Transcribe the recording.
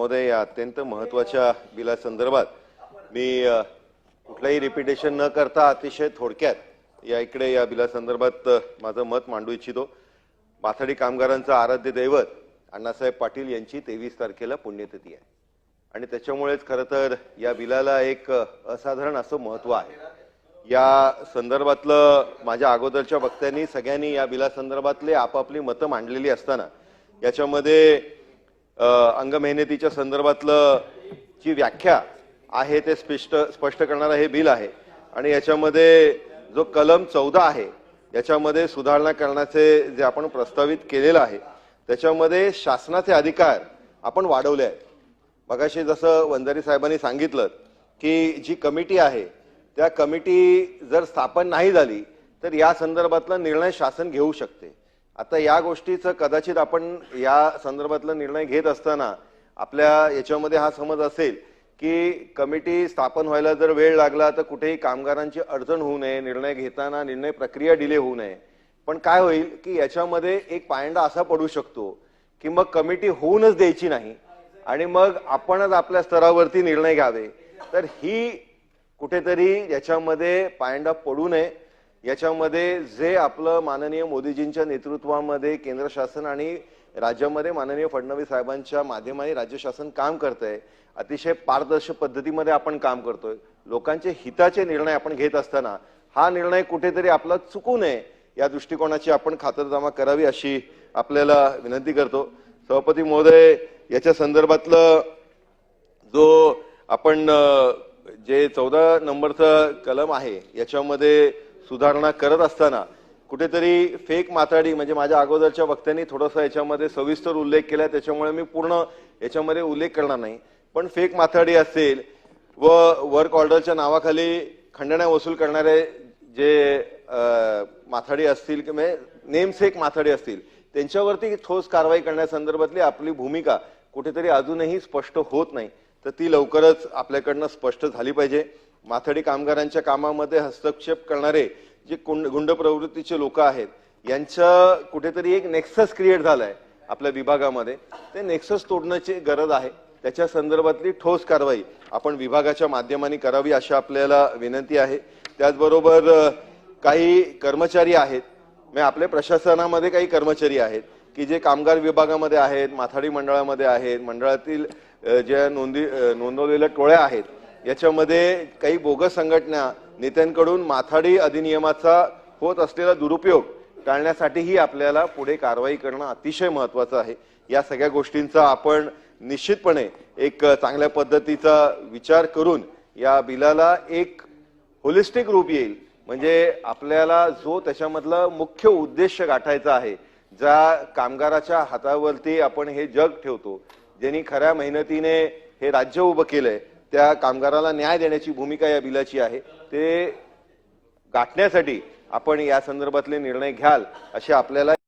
महोदय या अत्यंत महत्त्वाच्या बिलासंदर्भात मी कुठलंही रिपिटेशन न करता अतिशय थोडक्यात या इकडे या बिलासंदर्भात माझं मत मांडू इच्छितो. माथाडी कामगारांचं आराध्य दैवत अण्णासाहेब पाटील यांची तेवीस तारखेला पुण्यतिथी आहे. आणि त्याच्यामुळेच खरं तर या बिलाला एक असाधारण असं महत्त्व आहे. या संदर्भातलं माझ्या अगोदरच्या वक्त्यांनी सगळ्यांनी या बिलासंदर्भातले आपापली मतं मांडलेली असताना याच्यामध्ये अंग अंगमेहनतीच्या संदर्भातलं जी व्याख्या आहे ते स्पष्ट स्पष्ट करणारं हे बिल आहे. आणि याच्यामध्ये जो कलम चौदा आहे याच्यामध्ये सुधारणा करण्याचे जे आपण प्रस्तावित केलेलं आहे त्याच्यामध्ये शासनाचे अधिकार आपण वाढवले आहेत. मगाशी जसं वंजारी साहेबांनी सांगितलं की जी कमिटी आहे त्या कमिटी जर स्थापन नाही झाली तर या संदर्भातला निर्णय शासन घेऊ शकते. आता या गोष्टीचं कदाचित आपण या संदर्भातला निर्णय घेत असताना आपल्या याच्यामध्ये हा समज असेल की कमिटी स्थापन व्हायला जर वेळ लागला तर कुठेही कामगारांची अडचण होऊ नये निर्णय घेताना निर्णय प्रक्रिया डिले होऊ नये. पण काय होईल की याच्यामध्ये एक पायंडा असा पडू शकतो की मग कमिटी होऊनच द्यायची नाही आणि मग आपणच आपल्या स्तरावरती निर्णय घ्यावे. तर ही कुठेतरी याच्यामध्ये पायंडा पडू नये. याच्यामध्ये जे आपलं माननीय मोदीजींच्या नेतृत्वामध्ये केंद्र शासन आणि राज्यामध्ये माननीय फडणवीस साहेबांच्या माध्यमाने राज्य शासन काम करत आहे अतिशय पारदर्शक पद्धतीमध्ये आपण काम करतोय. लोकांचे हिताचे निर्णय आपण घेत असताना हा निर्णय कुठेतरी आपला चुकू नये या दृष्टिकोनाची आपण खातरजमा करावी अशी आपल्याला विनंती करतो. सभापती महोदय याच्या संदर्भातलं जो आपण जे चौदा नंबरचं कलम आहे याच्यामध्ये सुधारणा करत असताना कुठेतरी फेक माथाडी म्हणजे माझ्या अगोदरच्या वक्त्यांनी थोडासा याच्यामध्ये सविस्तर उल्लेख केला त्याच्यामुळे मी पूर्ण याच्यामध्ये उल्लेख करणार नाही. पण फेक माथाडी असेल व वर्क ऑर्डरच्या नावाखाली खंडण्या वसूल करणारे जे माथाडी असतील किंवा नेमसेक माथाडी असतील त्यांच्यावरती ठोस कारवाई करण्यासंदर्भातली आपली भूमिका कुठेतरी अजूनही स्पष्ट होत नाही. तर ती लवकरच आपल्याकडनं स्पष्ट झाली पाहिजे. माथडी कामगारांच्या कामामध्ये हस्तक्षेप करणारे जे कुंड गुंड प्रवृत्तीचे लोक आहेत यांचं कुठेतरी एक नेक्सस क्रिएट झालाय आपल्या विभागामध्ये. ते नेक्सस तोडण्याची गरज आहे. त्याच्या संदर्भातली ठोस कारवाई आपण विभागाच्या माध्यमाने करावी अशी आपल्याला विनंती आहे. त्याचबरोबर काही कर्मचारी आहेत. म्हणजे आपल्या प्रशासनामध्ये काही कर्मचारी आहेत की जे कामगार विभागामध्ये आहेत माथाडी मंडळामध्ये आहेत मंडळातील ज्या नोंदी नोंदवलेल्या टोळ्या आहेत याच्यामध्ये काही बोगस संघटना नेत्यांकडून माथाडी अधिनियमाचा होत असलेला दुरुपयोग टाळण्यासाठीही आपल्याला पुढे कारवाई करणं अतिशय महत्वाचं आहे. या सगळ्या गोष्टींचा आपण निश्चितपणे एक चांगल्या पद्धतीचा विचार करून या बिलाला एक होलिस्टिक रूप येईल. म्हणजे आपल्याला जो त्याच्यामधला मुख्य उद्देश गाठायचा आहे ज्या कामगाराच्या हातावरती आपण हे जग ठेवतो ज्यांनी खऱ्या मेहनतीने हे राज्य उभं केलंय त्या कामगाराला न्याय देण्याची भूमिका या बिलाची आहे. ते गाठण्यासाठी आपण या संदर्भातले निर्णय घ्याल असे आपल्याला